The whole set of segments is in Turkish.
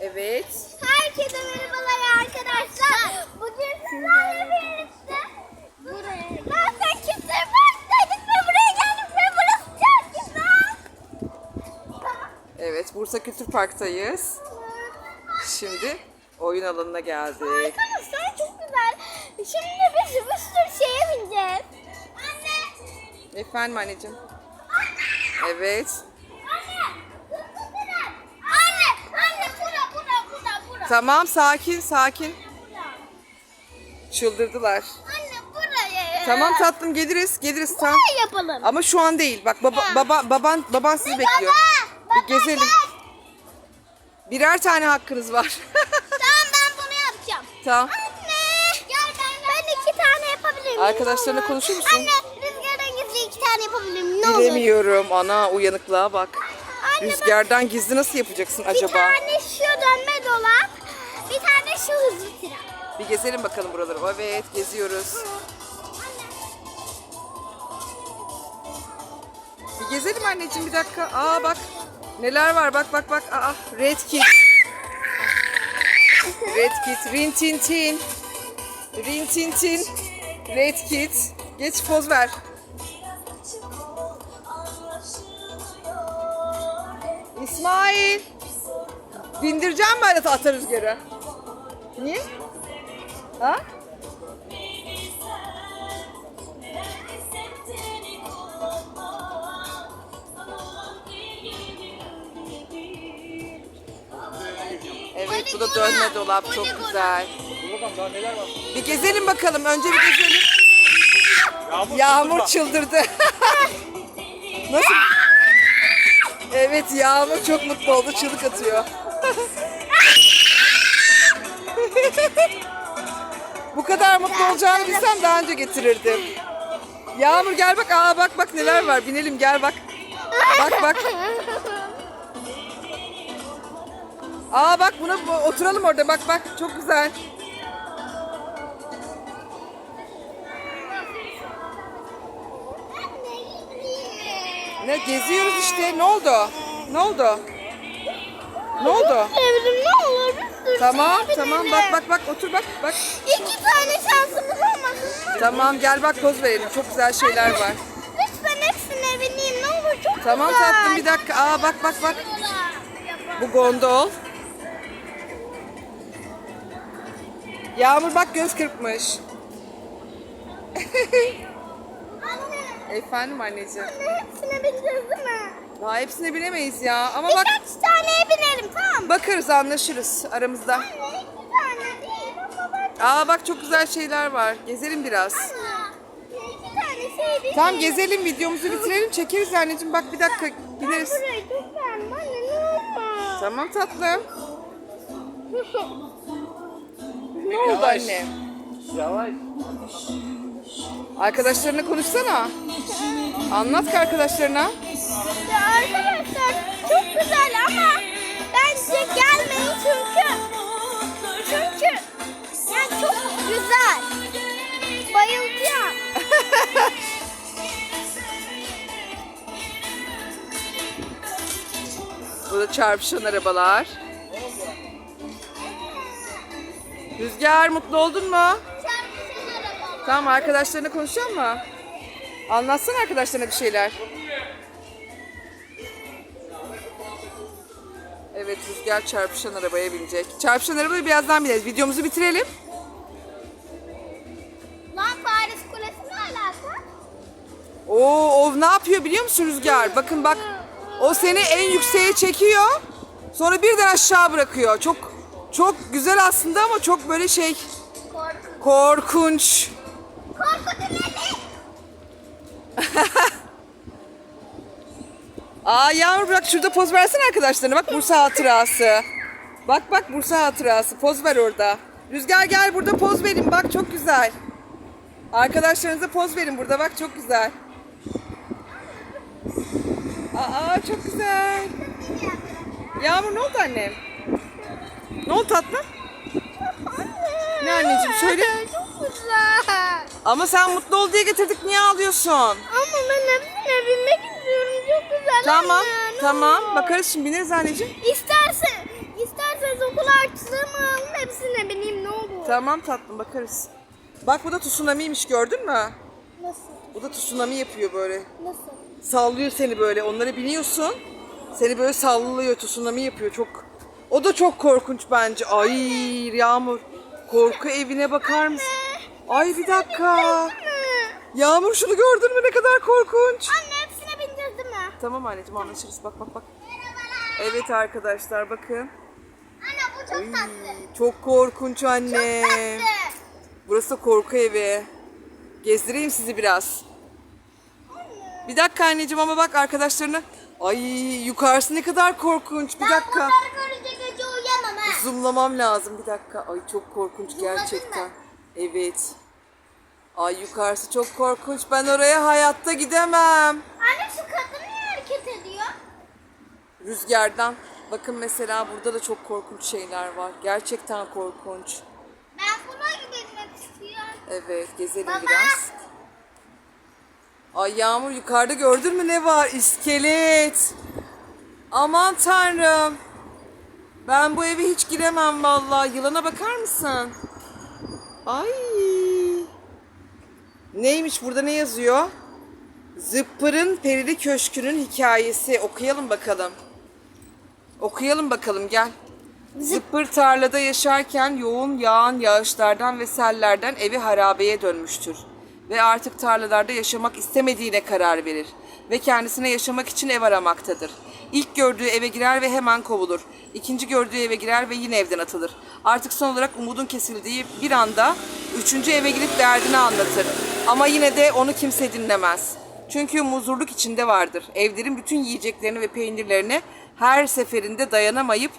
Evet. Herkese merhabalar arkadaşlar. Bugün sizlerle birlikte buraya zaten kimse bakmadık ve buraya geldik ve burası çok güzel. Evet, Bursa Kültür Park'tayız. Şimdi oyun alanına geldik. Arkadaşlar çok güzel. Şimdi biz bir sürü şeye bineceğiz. Anne. Efendim anneciğim. Evet. Anne. Anne. Anne. Anne. Bura bura bura bura. Tamam, sakin, sakin. Çıldırdılar. Anne buraya. Tamam tatlım geliriz, geliriz. Buraya yapalım. Ama şu an değil. Bak baba, baba baban baban sizi bekliyor. Baba. Bir gezelim. Birer tane hakkınız var. Tamam ben bunu yapacağım. tamam. Anne. Gel ben, ben iki tane yapabilir miyim? Arkadaşlarına konuşur musun? Anne rüzgardan gizli iki tane yapabilir miyim? Ne olur? Bilemiyorum. Ana uyanıklığa bak. Anne bak, Rüzgardan gizli nasıl yapacaksın bir acaba? tane şu dönme dolap. Bir tane şu hızlı tren. Bir gezelim bakalım buraları. Evet geziyoruz. Bir gezelim anneciğim bir dakika. Aa bak. Neler var bak bak bak. Aa Red Kit. Red Kit. Rin Tin Tin. Rin Tin Tin. Red Kit. Geç poz ver. İsmail. Bindireceğim mi arada ata rüzgarı? Niye? Ha? Evet bu da dönme dolap çok güzel. Bir gezelim bakalım. Önce bir gezelim. Yağmur, Yağmur çıldırdı. Nasıl? Evet Yağmur çok mutlu oldu. Çığlık atıyor. Bu kadar mutlu olacağını bilsem daha önce getirirdim. Yağmur gel bak. Aa bak bak neler var. Binelim gel bak. Bak bak. Aa bak buna bu- oturalım orada. Bak bak çok güzel. Ne geziyoruz işte. Ne oldu? Ne oldu? Ne oldu? Ne sürü Tamam tamam bak bak bak otur bak bak. İki tane şansımız olmasın mı? Tamam gel bak poz verelim. Çok güzel şeyler var. Lütfen hepsine bineyim ne olur çok Tamam güzel. tatlım bir dakika. Aa bak bak bak. Bu gondol. Yağmur bak göz kırpmış. Anne, Efendim anneciğim. anne hepsine bineceğiz değil mi? Daha hepsine binemeyiz ya. Ama bak Birkaç taneye binelim tamam mı? bakarız anlaşırız aramızda. Anne iki tane değil ama ben... Aa bak çok güzel şeyler var. Gezelim biraz. Anne iki tane şey değil. Tamam gezelim videomuzu bitirelim çekeriz anneciğim. Bak bir dakika bineriz. Burayı çok beğendim anne ne olur. Tamam tatlım. Ne oldu Yavaş. anne? Yavaş. Arkadaşlarına konuşsana. Anlat ki arkadaşlarına. Ya arkadaşlar çok güzel ama bence gelmeyin çünkü çünkü yani çok güzel. Bayılacağım. Bu da çarpışan arabalar. Rüzgar mutlu oldun mu? Tamam arkadaşlarına konuşuyor mu? Anlatsana arkadaşlarına bir şeyler. Evet Rüzgar çarpışan arabaya binecek. Çarpışan arabaya birazdan bineriz. Videomuzu bitirelim. Lan Paris Kulesi ne alaka? Oo, o ne yapıyor biliyor musun Rüzgar? Bakın bak. O seni en yükseğe çekiyor. Sonra birden aşağı bırakıyor. Çok çok güzel aslında ama çok böyle şey Korku. korkunç. Aa Yağmur bırak şurada poz versene arkadaşlarına. Bak Bursa hatırası. Bak bak Bursa hatırası. Poz ver orada. Rüzgar gel burada poz verin. Bak çok güzel. Arkadaşlarınıza poz verin burada. Bak çok güzel. Aa çok güzel. Yağmur ne oldu annem? Ne oldu tatlım? Ne anneciğim söyle. Çok güzel. Ama sen mutlu ol diye getirdik. Niye ağlıyorsun? Ama ben hepsine binmek istiyorum. Çok güzel Tamam. anne, ne Tamam. olur. Bakarız şimdi bineriz anneciğim. İstersen, istersen biz okula açtığımı hepsine bineyim ne olur. Tamam tatlım bakarız. Bak bu da tsunami'ymiş gördün mü? Nasıl? Bu da tsunami yapıyor böyle. Nasıl? Sallıyor seni böyle. Onlara biniyorsun. Seni böyle sallıyor. Tsunami yapıyor. Çok O da çok korkunç bence. Ay Yağmur. Korku evine bakar mısın? Ay bir dakika. Yağmur şunu gördün mü ne kadar korkunç. Anne hepsine değil mi? Tamam anneciğim anlaşırız. Bak bak bak. Evet arkadaşlar bakın. Anne bu çok Ay, tatlı. çok korkunç anne. Tatlı. Burası da korku evi. Gezdireyim sizi biraz. Bir dakika anneciğim ama bak arkadaşlarını. Ay yukarısı ne kadar korkunç. Bir Ben dakika. bunları görünce gece uyuyamam ha. Zoomlamam lazım bir dakika. Ay çok korkunç Zoomladın gerçekten. mı? Evet. Ay yukarısı çok korkunç. Ben oraya hayatta gidemem. Anne şu kadın niye hareket ediyor? Rüzgardan. Bakın mesela burada da çok korkunç şeyler var. Gerçekten korkunç. Ben buna gitmek istiyorum. Evet gezelim Baba. biraz. Ay Yağmur yukarıda gördün mü ne var? İskelet. Aman tanrım. Ben bu eve hiç giremem vallahi. Yılana bakar mısın? Ay. Neymiş burada ne yazıyor? Zıppır'ın Perili Köşkü'nün hikayesi. Okuyalım bakalım. Okuyalım bakalım gel. Zıppır tarlada yaşarken yoğun yağan yağışlardan ve sellerden evi harabeye dönmüştür. Ve artık tarlalarda yaşamak istemediğine karar verir. Ve kendisine yaşamak için ev aramaktadır. İlk gördüğü eve girer ve hemen kovulur. İkinci gördüğü eve girer ve yine evden atılır. Artık son olarak umudun kesildiği bir anda üçüncü eve gidip derdini anlatır. Ama yine de onu kimse dinlemez. Çünkü muzurluk içinde vardır. Evlerin bütün yiyeceklerini ve peynirlerini her seferinde dayanamayıp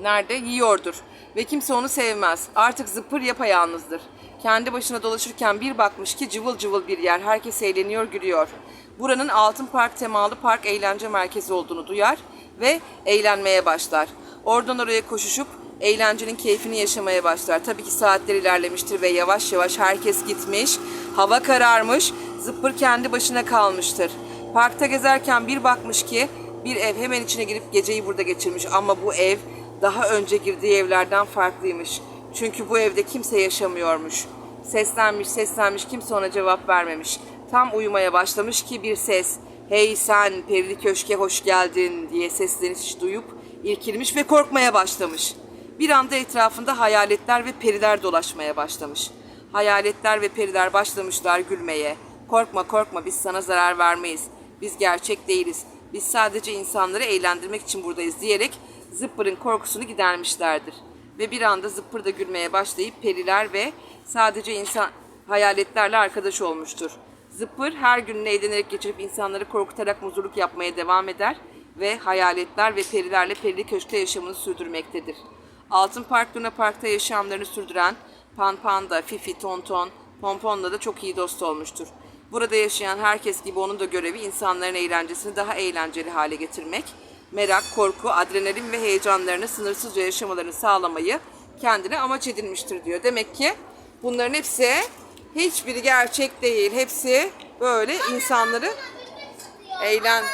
nerede yiyordur ve kimse onu sevmez. Artık zıpır yapayalnızdır. Kendi başına dolaşırken bir bakmış ki cıvıl cıvıl bir yer. Herkes eğleniyor, gülüyor. Buranın Altın Park temalı park eğlence merkezi olduğunu duyar ve eğlenmeye başlar. Oradan oraya koşuşup eğlencenin keyfini yaşamaya başlar. Tabii ki saatler ilerlemiştir ve yavaş yavaş herkes gitmiş. Hava kararmış, zıppır kendi başına kalmıştır. Parkta gezerken bir bakmış ki bir ev hemen içine girip geceyi burada geçirmiş ama bu ev daha önce girdiği evlerden farklıymış. Çünkü bu evde kimse yaşamıyormuş. Seslenmiş seslenmiş kimse ona cevap vermemiş. Tam uyumaya başlamış ki bir ses hey sen perili köşke hoş geldin diye sesleniş duyup irkilmiş ve korkmaya başlamış. Bir anda etrafında hayaletler ve periler dolaşmaya başlamış. Hayaletler ve periler başlamışlar gülmeye. Korkma korkma biz sana zarar vermeyiz. Biz gerçek değiliz. Biz sadece insanları eğlendirmek için buradayız diyerek Zıppır'ın korkusunu gidermişlerdir. Ve bir anda Zıppır da gülmeye başlayıp periler ve sadece insan hayaletlerle arkadaş olmuştur. Zıppır her gününü eğlenerek geçirip insanları korkutarak muzurluk yapmaya devam eder ve hayaletler ve perilerle perili köşkte yaşamını sürdürmektedir. Altın Park Luna Park'ta yaşamlarını sürdüren Pan Panda, Fifi, Tonton, Pompon'la da çok iyi dost olmuştur. Burada yaşayan herkes gibi onun da görevi insanların eğlencesini daha eğlenceli hale getirmek, merak, korku, adrenalin ve heyecanlarını sınırsızca yaşamalarını sağlamayı kendine amaç edinmiştir diyor. Demek ki bunların hepsi hiçbiri gerçek değil. Hepsi böyle insanları eğlen.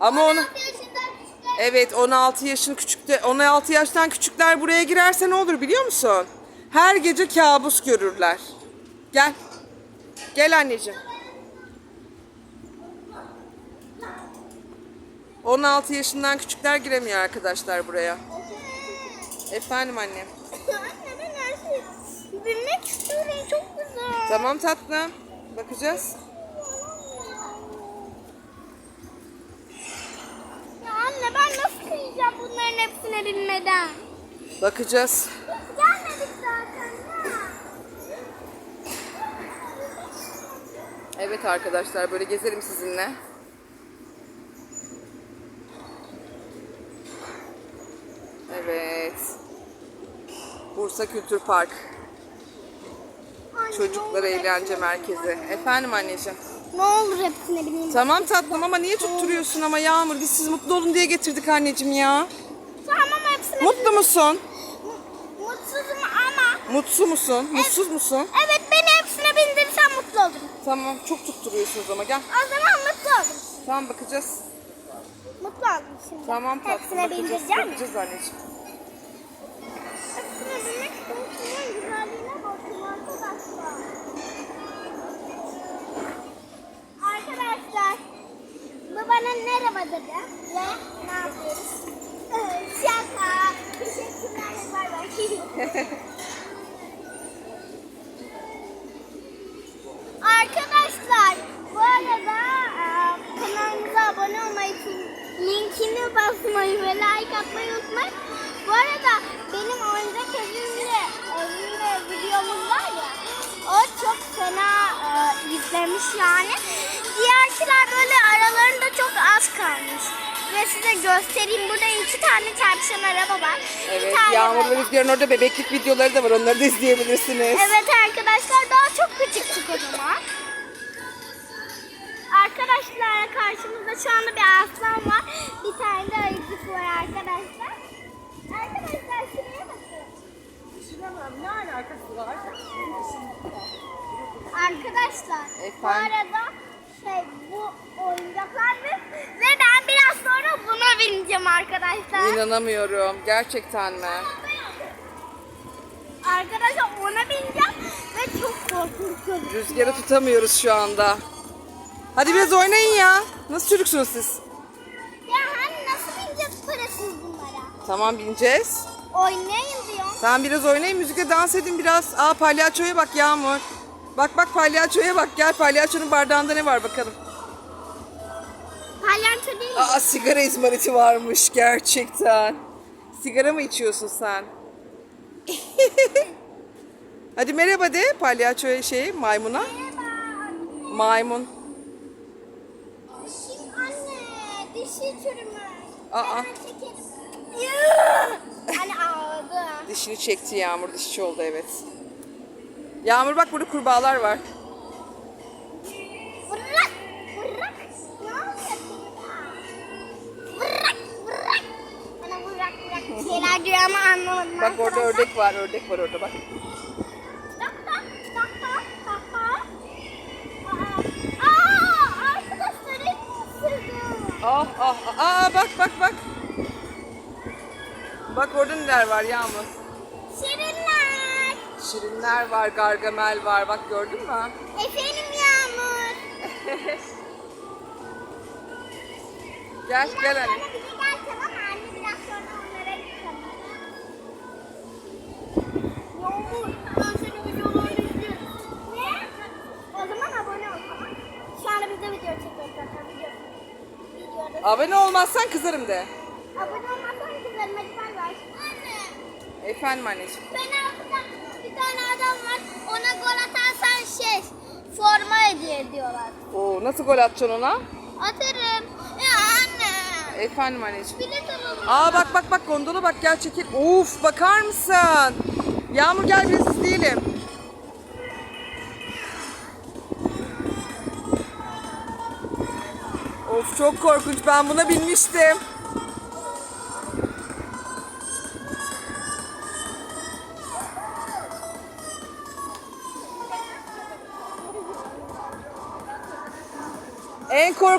Ama onu 16 yaşından küçükler Evet 16 yaşın küçükte 16 yaştan küçükler buraya girerse ne olur biliyor musun? Her gece kabus görürler. Gel. Gel anneciğim. 16 yaşından küçükler giremiyor arkadaşlar buraya. Efendim annem. Anne ben her şeyi bilmek istiyorum. Çok güzel. Tamam tatlım. Bakacağız. Ya anne ben nasıl kıyacağım bunların hepsine binmeden? Bakacağız. Gelmedik zaten ya. Evet arkadaşlar böyle gezelim sizinle. Evet. Bursa Kültür Park. Anne, Çocuklar Eğlence Merkezi. Efendim anneciğim. Ne olur hepsine bineyim. Tamam tatlım ama niye tutturuyorsun ama Yağmur? Biz siz mutlu olun diye getirdik anneciğim ya. Tamam ama hepsine Mutlu musun? Mutsuzum ama. Mutsuz musun? Mutsuz musun? Evet beni hepsine bindirirsen mutlu olurum. Tamam çok tutturuyorsunuz ama gel. O zaman mutlu olurum. Tamam bakacağız kabuklu aldım şimdi. Tamam tatlısına bakacağız, bindireceğim. Bakacağız anneciğim. Tatlısına binmek size göstereyim. Burada iki tane çarpışan araba var. Bir Evet tane Yağmur ve böyle- Rüzgar'ın orada bebeklik videoları da var. Onları da izleyebilirsiniz. Evet arkadaşlar daha çok küçüktük o zaman. Arkadaşlar karşımızda şu anda bir aslan var. Bir tane de ayıcık var arkadaşlar. Arkadaşlar şuraya bakın. Ne alakası var? Arkadaşlar bu Efendim? arada şey bu oyuncaklar ve, ve ben biraz sonra buna bineceğim arkadaşlar. İnanamıyorum. Gerçekten mi? Arkadaşlar ona bineceğim ve çok korkunç gözüküyor. Rüzgarı tutamıyoruz şu anda. Hadi biraz oynayın ya. Nasıl çocuksunuz siz? Ya hani nasıl bineceğiz parasız bunlara? Tamam bineceğiz. Oynayın diyorum. Tamam biraz oynayın müzikle dans edin biraz. Aa palyaçoya bak Yağmur. Bak bak palyaçoya bak gel palyaçonun bardağında ne var bakalım. Palyanço değil? Aa sigara izmariti varmış gerçekten. Sigara mı içiyorsun sen? Hadi merhaba de palyaçoya şey maymuna. Merhaba. Maymun. Dişim anne. Dişi çürümüş. Aa. Anne ağladı. Dişini çekti Yağmur dişçi oldu evet. Yağmur bak burada kurbağalar var. Bırak. Bırak. Ne? Bırak. Bırak. Bana bırak bırak. Şeyler diyor ama anlamadım. Bak orada ördek var ördek var orada bak. Ah ah ah aa, bak bak bak. Bak orada neler var Yağmur. Şirinler. Şirinler var, gargamel var. Bak gördün mü? Efendim Yağmur. Gel Biraz gel anne. bize gel tamam? Anne biraz sonra onlara. Yağmur ben videolarını izliyorum. Ne? O zaman abone ol tamam Şu anda biz de video çekiyoruz zaten video. Videoda. Abone olmazsan kızarım de. Abone olmazsan kızlarım hadi bay bay. Anne. Efendim anneciğim. Penaltıda bir tane adam var. Ona gol atarsan şey forma hediye ediyorlar. Oo, nasıl gol atacaksın ona? Atarım. Ya anne. Efendim anneciğim. Bilet alalım. Aa bak bak bak gondola bak gel çekil. Of bakar mısın? Yağmur gel biraz izleyelim. Of çok korkunç ben buna binmiştim.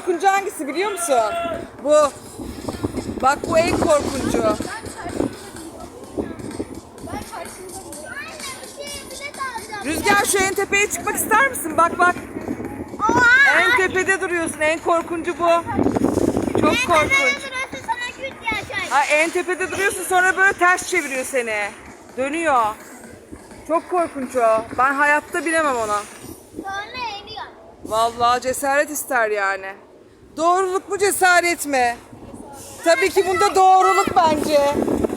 Korkuncu hangisi biliyor musun? Bu. Bak bu en korkuncu. Rüzgar şu en tepeye çıkmak ister misin? Bak bak. En tepede duruyorsun. En korkuncu bu. Çok En korkunç. Ha, en tepede duruyorsun sonra böyle ters çeviriyor seni. Dönüyor. Çok korkunç o. Ben hayatta bilemem ona. Sonra eriyor. Vallahi cesaret ister yani. Doğruluk mu cesaret mi? Tabii ki bunda doğruluk bence.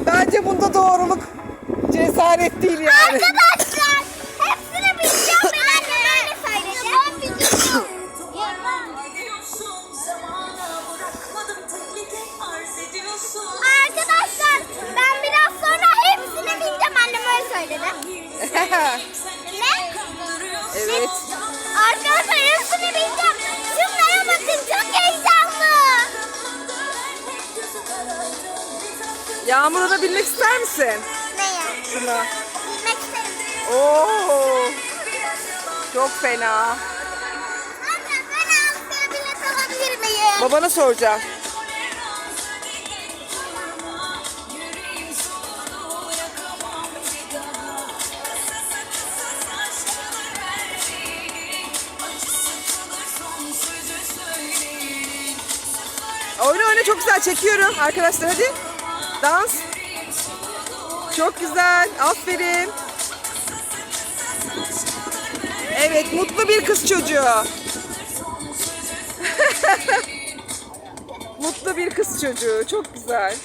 Bence bunda doğruluk cesaret değil yani. Arkadaşlar Yağmur ona bilmek ister misin? Neye? Şuna. Bilmek isterim. Oo. Çok fena. Anne ben Asya'ya bilet alabilir miyim? Babana soracağım. çok güzel çekiyorum arkadaşlar hadi. Dans. Çok güzel. Aferin. Evet mutlu bir kız çocuğu. mutlu bir kız çocuğu. Çok güzel.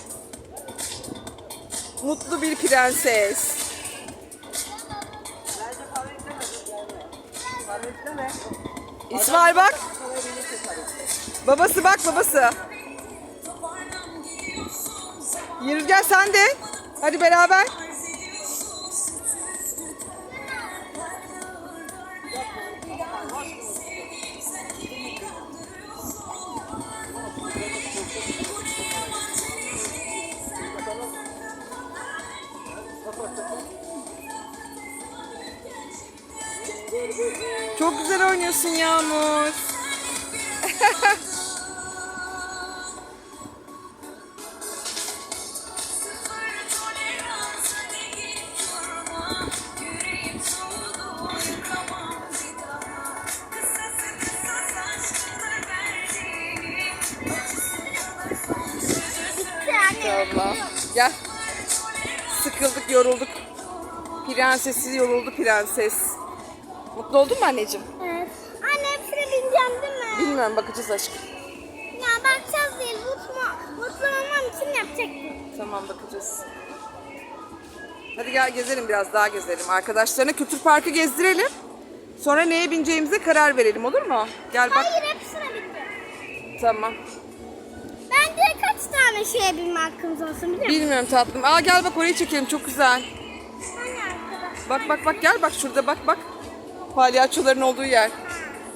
Mutlu bir prenses. İsmail bak. Babası bak babası. Rüzgar sen de. Hadi beraber. Çok güzel oynuyorsun Yağmur. Gel. Sıkıldık, yorulduk. Prensesi yoruldu prenses. Mutlu oldun mu anneciğim? Evet. Anne hepsine bineceğim değil mi? Bilmiyorum bakacağız aşkım. Ya bakacağız değil. Mutlu, mutlu olmam için yapacaktım. Tamam bakacağız. Hadi gel gezelim biraz daha gezelim. Arkadaşlarına kültür parkı gezdirelim. Sonra neye bineceğimize karar verelim olur mu? Gel bak. Hayır hepsine bindim. Tamam. Tane şeye binme hakkımız olsun biliyor musun? Bilmiyorum tatlım. Aa gel bak orayı çekelim çok güzel. Bak bak bak gel bak şurada bak bak. Palyaçoların olduğu yer.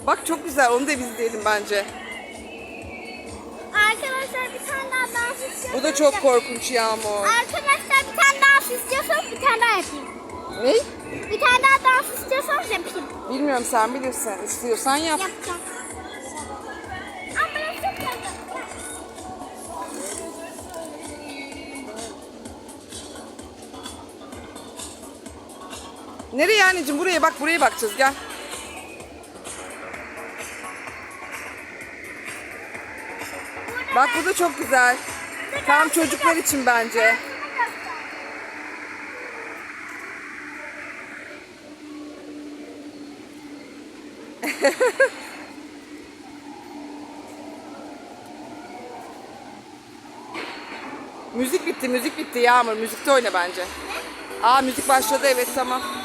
Bak çok güzel onu da biz izleyelim bence. Arkadaşlar bir tane daha dans istiyorsanız Bu da çok korkunç Yağmur. Arkadaşlar bir tane dans istiyorsanız bir tane daha yapayım. Ne? Bir tane daha dans istiyorsanız yapayım. Bilmiyorum sen bilirsin. İstiyorsan yap. Yapacağım. Nereye anneciğim? Buraya bak buraya bakacağız gel. Bak bu da çok güzel. Tam çocuklar için bence. Müzik bitti, müzik bitti Yağmur. Müzikte oyna bence. Aa müzik başladı evet tamam.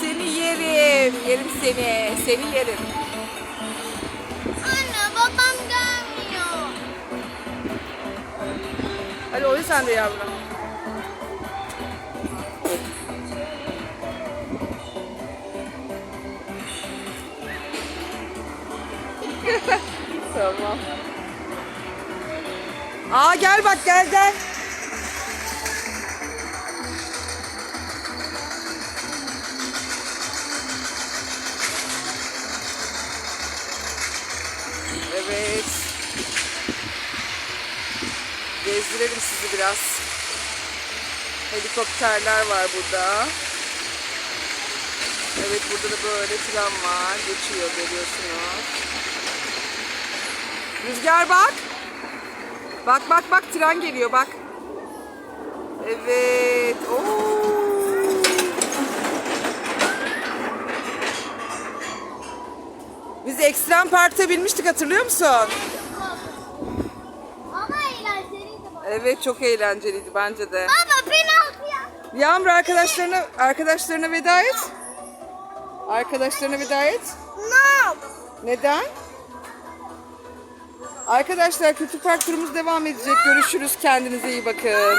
Seni yerim, yerim seni, seni yerim. Anne babam gelmiyor. Hadi oyun sen de yavrum. tamam. Aa gel bak gel gel. Biraz. Helikopterler var burada. Evet burada da böyle tren var. Geçiyor görüyorsunuz. Rüzgar bak. Bak bak bak tren geliyor bak. Evet. Oo. Biz Ekstrem Park'ta binmiştik hatırlıyor musun? Evet çok eğlenceliydi bence de. Baba penaltı ya. Yağmur arkadaşlarına arkadaşlarına veda et. Arkadaşlarına veda et. No. Neden? Arkadaşlar Kültür Park turumuz devam edecek. Görüşürüz. Kendinize iyi bakın.